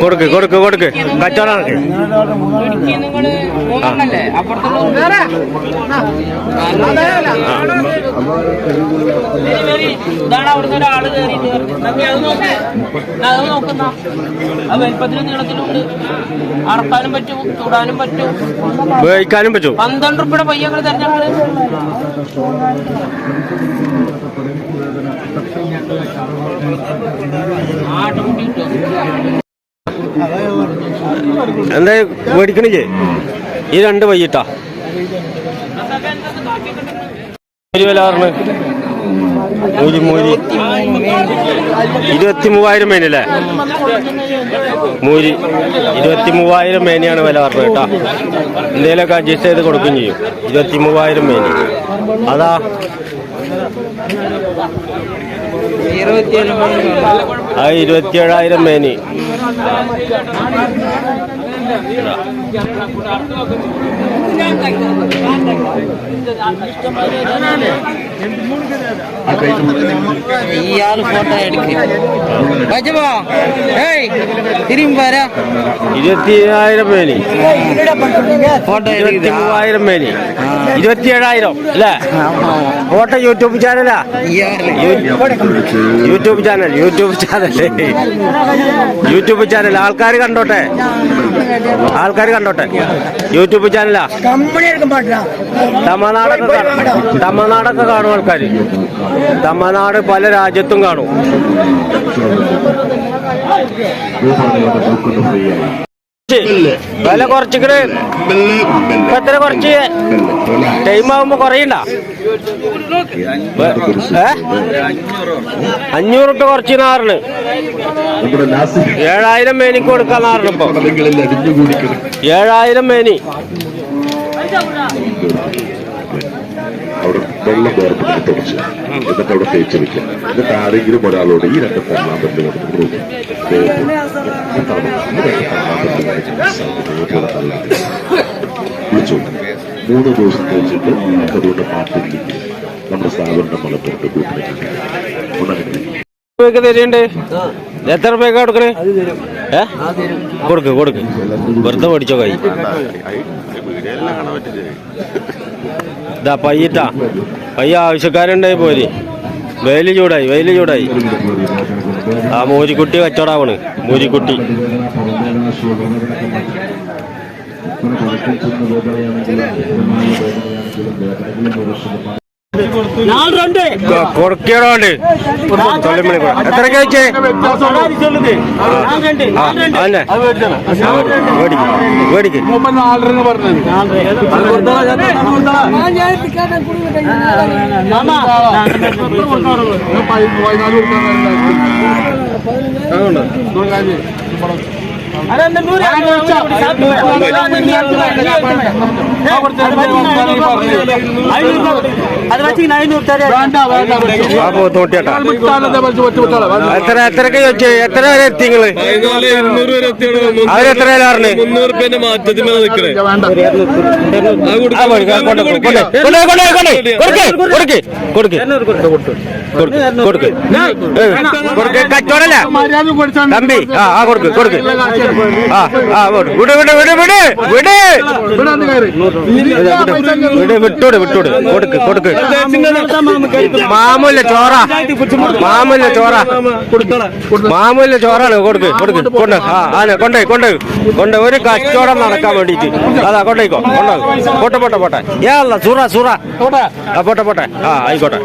കൊടുക്ക് കൊടുക്ക് കൊടുക്ക്. കച്ചവടം അറക്കാനും പറ്റും ചൂടാനും പറ്റും ഉപയോഗിക്കാനും പറ്റും. പന്ത്രണ്ട് റുപ്യയുടെ പയ്യങ്ങൾ തെരഞ്ഞെടുക്കൽ എന്താ മേടിക്കണില്ലേ ഈ രണ്ട് വൈകിട്ടാ. വില പറഞ്ഞു. മൂരി മൂരി ഇരുപത്തി മൂവായിരം മേനല്ലേ മൂരി ഇരുപത്തി മൂവായിരം മേനയാണ് വില പറഞ്ഞത് കേട്ടോ. എന്തെങ്കിലുമൊക്കെ അഡ്ജസ്റ്റ് ചെയ്ത് കൊടുക്കുകയും ചെയ്യും. ഇരുപത്തി മൂവായിരം മേനി. അതാ. ആ ഇരുപത്തിയേഴായിരം മേനി. ഇയാൾ ഫോട്ടോ എടുക്കും. ഏയ് തിരുമ്പി വരാ. ഇരുപത്തിയേഴായിരം മേനി. ഫോട്ടോ ഇരുപത്തി മൂവായിരം മേനി. ഇരുപത്തിയേഴായിരം അല്ലേ? Photo YouTube ചാനലാ YouTube channel YouTube channel YouTube channel ആൾക്കാർ കണ്ടോട്ടെ? ആൾക്കാർ കണ്ടോട്ടെ? യൂട്യൂബ് ചാനലാ? തമിഴ്നാടൊക്കെ തമിഴ്നാടൊക്കെ കാണും ആൾക്കാർ തമിഴ്നാട് പല രാജ്യത്തും കാണും. വില കുറച്ചിട്ട് ഇപ്പൊ എത്ര കുറച്ച്? ടൈം ആകുമ്പോ കുറയണ്ട. അഞ്ഞൂറ് റുപ്യ കുറച്ച് നാറിന് ഏഴായിരം മേനിക്ക് കൊടുക്കാൻ നാറിന് ഇപ്പൊ. ഏഴായിരം മേനി. അവിടെ വെള്ളം വേർപ്പിട്ട് തുടച്ച് എന്നിട്ട് അവിടെ തേച്ച് വെക്കുക എന്നിട്ട് ആരെങ്കിലും ഒരാളോട് ഈ രണ്ട് കൊള്ളാമ്പല്ല് കൊടുത്ത് കൊടുക്കും വിളിച്ചോണ്ട് മൂന്ന് ദിവസം തേച്ചിട്ട് അതുകൊണ്ട് പാട്ടിരിക്കും നമ്മുടെ സ്ഥാപനം മലപ്പുറത്ത് കൂട്ടിലേക്ക് ഉണങ്ങി രൂപയ്ക്ക് തരുന്നുണ്ട് എത്ര രൂപയ്ക്ക് കൊടുക്കണേ ഏ കൊടുക്ക് കൊടുക്ക് വെറുതെ പഠിച്ചോ കൈ ഇതാ പയ്യിട്ടാ പയ്യ ആവശ്യക്കാരുണ്ടായി പോരി. വെയിൽ ചൂടായി വെയിൽ ചൂടായി. ആ മൂരിക്കുട്ടി കച്ചവടാവണ് മൂരിക്കുട്ടി. കൊടുക്കണോണ്ട്. തൊള്ളിമണി കൂടെ. എത്ര കഴിച്ചേ മേടിക്ക് മേടിക്ക്. അതുകൊണ്ട് എത്ര എത്രയൊക്കെ ചോദിച്ചു എത്ര വരെ എത്തി നിങ്ങൾ അവരെത്ര വില കൊടുക്കേ കൊടുക്കേ റുപ്യന്റെ മാറ്റത്തിന് നിൽക്കണേ കച്ചവടല്ല തമ്പി ആ കൊടുക്ക് കൊടുക്ക്. ആ ആ വിട് വിട് വിട് വിട് വിട് വിട് വിട്ടോട് വിട്ടോട് കൊടുക്ക് കൊടുക്ക് മാമൂല്ല ചോറ മാമൂല്ല ചോറ മാമൂല്ല ചോറാണ് കൊടുക്ക് കൊടുക്ക് കൊണ്ട് ആ ആന കൊണ്ടേ കൊണ്ട് ഒരു കച്ചവടം നടക്കാൻ വേണ്ടിയിട്ട് അതാ കൊണ്ടേക്കോ കൊണ്ടോ പോട്ടെ പോട്ടെ പോട്ടെ ഏ അല്ല സൂറ സൂറ ആ പോട്ടെ പോട്ടെ ആ ആയിക്കോട്ടെ